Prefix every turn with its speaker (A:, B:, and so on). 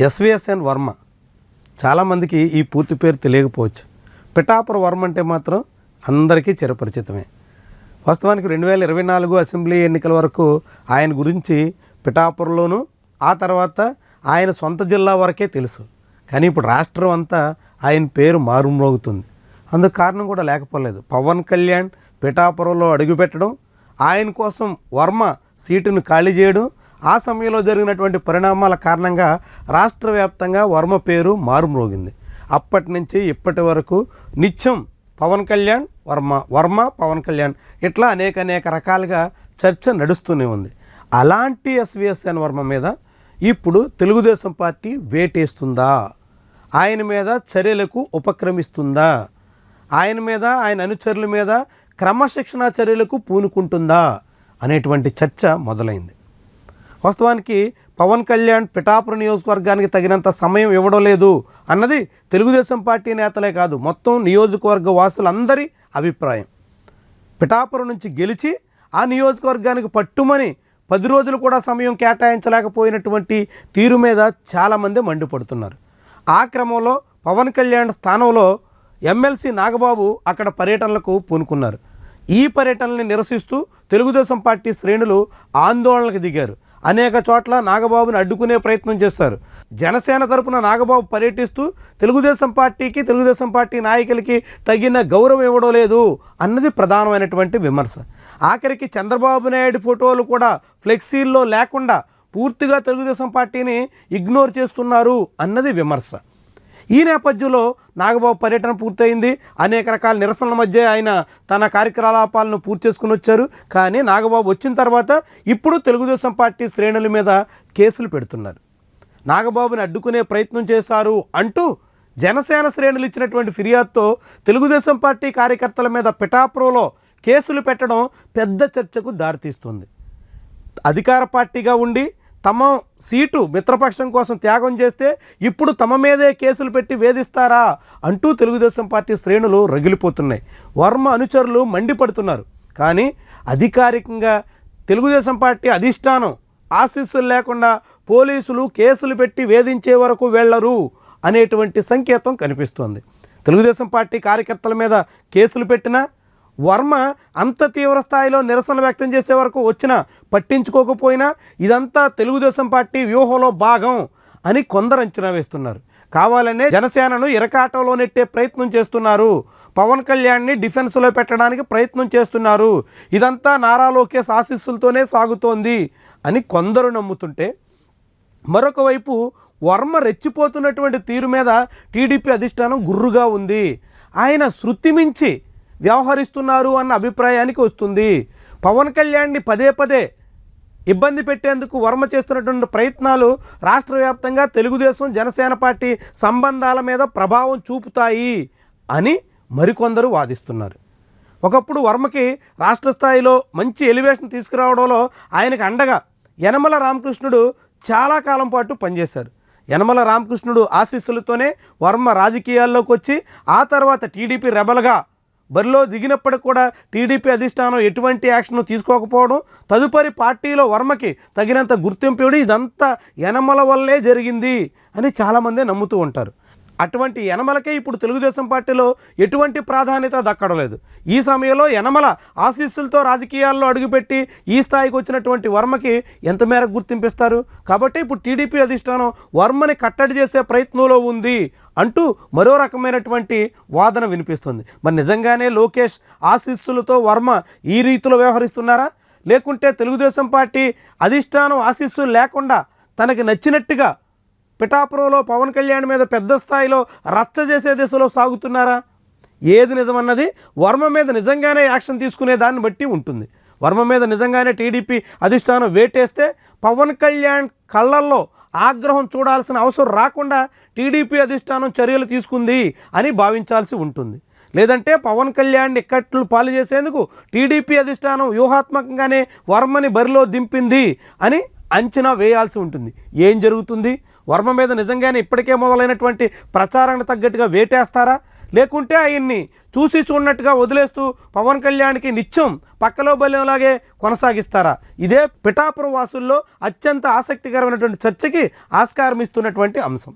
A: SVSN Varma. చాలామందికి ఈ పూర్తి పేరు తెలియకపోవచ్చు. పిఠాపుర వర్మ అంటే మాత్రం అందరికీ చిరపరిచితమే. వాస్తవానికి రెండు వేల ఇరవై నాలుగు అసెంబ్లీ ఎన్నికల వరకు ఆయన గురించి పిఠాపురంలోను ఆ తర్వాత ఆయన సొంత జిల్లా వరకే తెలుసు. కానీ ఇప్పుడు రాష్ట్రం అంతా ఆయన పేరు మారుమ్రోగుతుంది. అందుకు కారణం కూడా లేకపోలేదు. పవన్ కళ్యాణ్ పిఠాపురంలో అడుగుపెట్టడం ఆయన కోసం వర్మ సీటును ఖాళీ చేయడం ఆ సమయంలో జరిగినటువంటి పరిణామాల కారణంగా రాష్ట్ర వ్యాప్తంగా వర్మ పేరు మారుమ్రోగింది. అప్పటి నుంచి ఇప్పటి వరకు నిత్యం పవన్ కళ్యాణ్ వర్మ వర్మ పవన్ కళ్యాణ్ ఇట్లా అనేక అనేక రకాలుగా చర్చ నడుస్తూనే ఉంది. అలాంటి ఎస్విఎస్ఎన్ వర్మ మీద ఇప్పుడు తెలుగుదేశం పార్టీ వేటేస్తుందా? ఆయన మీద చర్యలకు ఉపక్రమిస్తుందా? ఆయన మీద ఆయన అనుచరుల మీద క్రమశిక్షణా చర్యలకు పూనుకుంటుందా? అనేటువంటి చర్చ మొదలైంది. వాస్తవానికి పవన్ కళ్యాణ్ పిఠాపురం నియోజకవర్గానికి తగినంత సమయం ఇవ్వడం లేదు అన్నది తెలుగుదేశం పార్టీ నేతలే కాదు మొత్తం నియోజకవర్గ వాసులందరి అభిప్రాయం. పిఠాపురం నుంచి గెలిచి ఆ నియోజకవర్గానికి పట్టుమని పది రోజులు కూడా సమయం కేటాయించలేకపోయినటువంటి తీరు మీద చాలామంది మండిపడుతున్నారు. ఆ క్రమంలో పవన్ కళ్యాణ్ స్థానంలో ఎమ్మెల్సీ నాగబాబు అక్కడ పర్యటనలకు పూనుకున్నారు. ఈ పర్యటనని నిరసిస్తూ తెలుగుదేశం పార్టీ శ్రేణులు ఆందోళనకు దిగారు. అనేక చోట్ల నాగబాబుని అడ్డుకునే ప్రయత్నం చేశారు జనసేన తరపున నాగబాబు పర్యటిస్తూ తెలుగుదేశం పార్టీకి తెలుగుదేశం పార్టీ నాయకులకి తగిన గౌరవం ఇవ్వడం లేదు అన్నది ప్రధానమైనటువంటి విమర్శ. ఆఖరికి చంద్రబాబు నాయుడు ఫోటోలు కూడా ఫ్లెక్సీల్లో లేకుండా పూర్తిగా తెలుగుదేశం పార్టీని ఇగ్నోర్ చేస్తున్నారు అన్నది విమర్శ. ఈ నేపథ్యంలో నాగబాబు పర్యటన పూర్తయింది. అనేక రకాల నిరసనల మధ్య ఆయన తన కార్యకలాపాలను పూర్తి చేసుకుని వచ్చారు. కానీ నాగబాబు వచ్చిన తర్వాత ఇప్పుడు తెలుగుదేశం పార్టీ శ్రేణుల మీద కేసులు పెడుతున్నారు. నాగబాబుని అడ్డుకునే ప్రయత్నం చేశారు అంటూ జనసేన శ్రేణులు ఇచ్చినటువంటి ఫిర్యాదుతో తెలుగుదేశం పార్టీ కార్యకర్తల మీద పిఠాపురంలో కేసులు పెట్టడం పెద్ద చర్చకు దారితీస్తుంది. అధికార పార్టీగా ఉండి తమ సీటు మిత్రపక్షం కోసం త్యాగం చేస్తే ఇప్పుడు తమ మీదే కేసులు పెట్టి వేధిస్తారా అంటూ తెలుగుదేశం పార్టీ శ్రేణులు రగిలిపోతున్నాయి. వర్మ అనుచరులు మండిపడుతున్నారు. కానీ అధికారికంగా తెలుగుదేశం పార్టీ అధిష్టానం ఆశీస్సులు లేకుండా పోలీసులు కేసులు పెట్టి వేధించే వరకు వెళ్ళరు అనేటువంటి సంకేతం కనిపిస్తోంది. తెలుగుదేశం పార్టీ కార్యకర్తల మీద కేసులు పెట్టినా వర్మ అంత తీవ్ర స్థాయిలో నిరసన వ్యక్తం చేసే వరకు వచ్చినా పట్టించుకోకపోయినా ఇదంతా తెలుగుదేశం పార్టీ వ్యూహంలో భాగం అని కొందరు అంచనా వేస్తున్నారు. కావాలనే జనసేనను ఇరకాటంలో నెట్టే ప్రయత్నం చేస్తున్నారు. పవన్ కళ్యాణ్ని డిఫెన్స్లో పెట్టడానికి ప్రయత్నం చేస్తున్నారు. ఇదంతా నారా లోకేష్ ఆశీస్సులతోనే సాగుతోంది అని కొందరు నమ్ముతుంటే మరొక వైపు వర్మ రెచ్చిపోతున్నటువంటి తీరు మీద టీడీపీ అధిష్టానం గుర్రుగా ఉంది. ఆయన శృతి మించి వ్యవహరిస్తున్నారు అన్న అభిప్రాయానికి వస్తుంది. పవన్ కళ్యాణ్ని పదే పదే ఇబ్బంది పెట్టేందుకు వర్మ చేస్తున్నటువంటి ప్రయత్నాలు రాష్ట్ర వ్యాప్తంగా తెలుగుదేశం జనసేన పార్టీ సంబంధాల మీద ప్రభావం చూపుతాయి అని మరికొందరు వాదిస్తున్నారు. ఒకప్పుడు వర్మకి రాష్ట్ర స్థాయిలో మంచి ఎలివేషన్ తీసుకురావడంలో ఆయనకు అండగా యనమల రామకృష్ణుడు చాలా కాలం పాటు పనిచేశారు. యనమల రామకృష్ణుడు ఆశీస్సులతోనే వర్మ రాజకీయాల్లోకి వచ్చి ఆ తర్వాత టీడీపీ రెబల్గా బరిలో దిగినప్పటికి కూడా టీడీపీ అధిష్టానం ఎటువంటి యాక్షన్ తీసుకోకపోవడం తదుపరి పార్టీలో వర్మకి తగినంత గుర్తింపు ఇవ్వడం ఇదంతా యనమల వల్లే జరిగింది అని చాలామంది నమ్ముతూ ఉంటారు. అటువంటి యనమలకే ఇప్పుడు తెలుగుదేశం పార్టీలో ఎటువంటి ప్రాధాన్యత దక్కడం లేదు. ఈ సమయంలో యనమల ఆశీస్సులతో రాజకీయాల్లో అడుగుపెట్టి ఈ స్థాయికి వచ్చినటువంటి వర్మకి ఎంత మేరకు గుర్తింపిస్తారు? కాబట్టి ఇప్పుడు టీడీపీ అధిష్టానం వర్మని కట్టడి చేసే ప్రయత్నంలో ఉంది అంటూ మరో రకమైనటువంటి వాదన వినిపిస్తుంది. మరి నిజంగానే లోకేష్ ఆశీస్సులతో వర్మ ఈ రీతిలో వ్యవహరిస్తున్నారా? లేకుంటే తెలుగుదేశం పార్టీ అధిష్టానం ఆశీస్సులు లేకుండా తనకి నచ్చినట్టుగా పిఠాపురంలో పవన్ కళ్యాణ్ మీద పెద్ద స్థాయిలో రచ్చ చేసే దిశలో సాగుతున్నారా? ఏది నిజమన్నది వర్మ మీద నిజంగానే యాక్షన్ తీసుకునే దాన్ని బట్టి ఉంటుంది. వర్మ మీద నిజంగానే టీడీపీ అధిష్టానం వేటేస్తే పవన్ కళ్యాణ్ కళ్ళల్లో ఆగ్రహం చూడాల్సిన అవసరం రాకుండా టీడీపీ అధిష్టానం చర్యలు తీసుకుంది అని భావించాల్సి ఉంటుంది. లేదంటే పవన్ కళ్యాణ్ ఇక్కట్లు పాలు చేసేందుకు టీడీపీ అధిష్టానం వ్యూహాత్మకంగానే వర్మని బరిలో దింపింది అని అంచనా వేయాల్సి ఉంటుంది. ఏం జరుగుతుంది? వర్మ మీద నిజంగానే ఇప్పటికే మొదలైనటువంటి ప్రచారానికి తగ్గట్టుగా వేటేస్తారా? లేకుంటే ఆయన్ని చూసి చూడనట్టుగా వదిలేస్తూ పవన్ కళ్యాణ్కి నిత్యం పక్కలో బలంలాగే కొనసాగిస్తారా? ఇదే పిఠాపురం వాసుల్లో అత్యంత ఆసక్తికరమైనటువంటి చర్చకి ఆస్కారం ఇస్తున్నటువంటి అంశం.